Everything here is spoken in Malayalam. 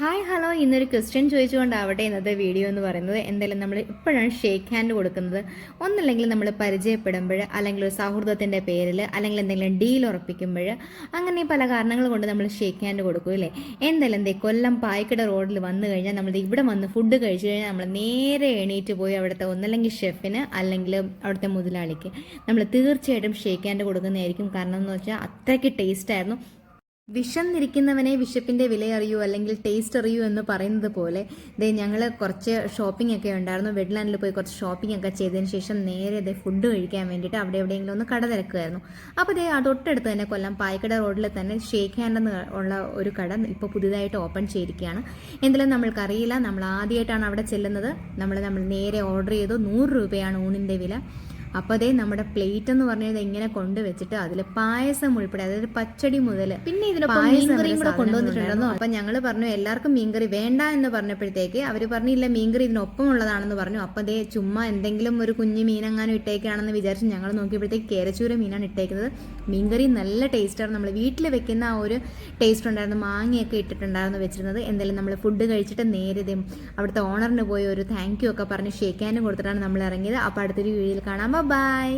ഹായ് ഹലോ ഇന്നൊരു ക്വസ്റ്റ്യൻ ചോദിച്ചുകൊണ്ടാവട്ടെ. ഇന്നത്തെ വീഡിയോ എന്ന് പറയുന്നത് എന്തായാലും നമ്മൾ ഇപ്പോഴാണ് ഷേക്ക് ഹാൻഡ് കൊടുക്കുന്നത്. ഒന്നല്ലെങ്കിൽ നമ്മൾ പരിചയപ്പെടുമ്പോൾ അല്ലെങ്കിൽ ഒരു സൗഹൃദത്തിന്റെ പേരിൽ അല്ലെങ്കിൽ എന്തെങ്കിലും ഡീൽ ഉറപ്പിക്കുമ്പോൾ അങ്ങനെ പല കാരണങ്ങൾ കൊണ്ട് നമ്മൾ ഷേക്ക് ഹാൻഡ് കൊടുക്കും അല്ലേ എന്തായാലും എന്തേ കൊല്ലം പായ്ക്കട റോഡിൽ വന്നു കഴിഞ്ഞാൽ നമ്മൾ ഇവിടെ വന്ന് ഫുഡ് കഴിച്ചു കഴിഞ്ഞാൽ നമ്മൾ നേരെ എണീറ്റ് പോയി അവിടുത്തെ ഒന്നല്ലെങ്കിൽ ഷെഫിന് അല്ലെങ്കിൽ അവിടുത്തെ മുതലാളിക്ക്. നമ്മൾ തീർച്ചയായിട്ടും ഷേക്ക് ഹാൻഡ് കൊടുക്കുന്നതായിരിക്കും. കാരണം എന്ന് വെച്ചാൽ അത്രയ്ക്ക് ടേസ്റ്റ് ആയിരുന്നു വിശന്നിരിക്കുന്നവനെ വിശപ്പിന്റെ വില അറിയൂ അല്ലെങ്കിൽ ടേസ്റ്റ് അറിയൂ എന്ന് പറയുന്നത് പോലെ ദേ ഞങ്ങൾ കുറച്ച് ഷോപ്പിംഗ് ഒക്കെ ഉണ്ടായിരുന്നു. വെഡ്ലാൻഡിൽ പോയി കുറച്ച് ഷോപ്പിംഗ് ഒക്കെ ചെയ്തതിന് ശേഷം നേരെ ദേ ഫുഡ് കഴിക്കാൻ വേണ്ടിയിട്ട് അവിടെ എവിടെയെങ്കിലും ഒന്ന് കട തിരക്കുമായിരുന്നു അപ്പോൾ ദേ ആ തൊട്ടടുത്ത് തന്നെ കൊല്ലം പായ്ക്കട റോഡിൽ തന്നെ ഷേക്ക് ഹാൻഡ് എന്ന് ഉള്ള ഒരു കട ഇപ്പോൾ പുതിയതായിട്ട് ഓപ്പൺ ചെയ്തിരിക്കുകയാണ്. എന്തെങ്കിലും നമ്മൾക്കറിയില്ല. നമ്മൾ ആദ്യമായിട്ടാണ് അവിടെ ചെല്ലുന്നത്. നമ്മൾ നമ്മൾ നേരെ ഓർഡർ ചെയ്തു. നൂറ് രൂപയാണ് ഊണിന്റെ വില. അപ്പോൾ അതേ നമ്മുടെ പ്ലേറ്റ് എന്ന് പറഞ്ഞത് എങ്ങനെ കൊണ്ടുവച്ചിട്ട് അതിൽ പായസം ഉൾപ്പെടെ അതായത് പച്ചടി മുതൽ പിന്നെ ഇതിൽ മീൻകറിയും കൂടെ കൊണ്ടുവന്നിട്ടുണ്ടെന്നോ അപ്പം ഞങ്ങൾ പറഞ്ഞു എല്ലാവർക്കും മീൻകറി വേണ്ട എന്ന് പറഞ്ഞപ്പോഴത്തേക്ക് അവർ പറഞ്ഞില്ല മീൻകറി ഇതിനൊപ്പം ഉള്ളതാണെന്ന് പറഞ്ഞു. അപ്പം അതേ ചുമ്മാ എന്തെങ്കിലും ഒരു കുഞ്ഞു മീനെങ്ങാനും ഇട്ടേക്കാണെന്ന് വിചാരിച്ച് ഞങ്ങൾ നോക്കിയപ്പോഴത്തേക്ക് കേരച്ചൂര മീനാണ് ഇട്ടേക്കുന്നത്. മീൻകറി നല്ല ടേസ്റ്റാണ് നമ്മൾ വീട്ടിൽ വെക്കുന്ന ആ ഒരു ടേസ്റ്റ് ഉണ്ടായിരുന്നു. മാങ്ങയൊക്കെ ഇട്ടിട്ടുണ്ടായിരുന്നു വെച്ചിരുന്നത്. എന്തായാലും നമ്മൾ ഫുഡ് കഴിച്ചിട്ട് നേരെ ദേ അവിടുത്തെ ഓണറിന് പോയി ഒരു താങ്ക് യു ഒക്കെ പറഞ്ഞ് ഷേക്കാനും കൊടുത്തിട്ടാണ് നമ്മൾ ഇറങ്ങിയത്. അപ്പോൾ അടുത്തൊരു വീഡിയോയിൽ കാണാം. ബൈ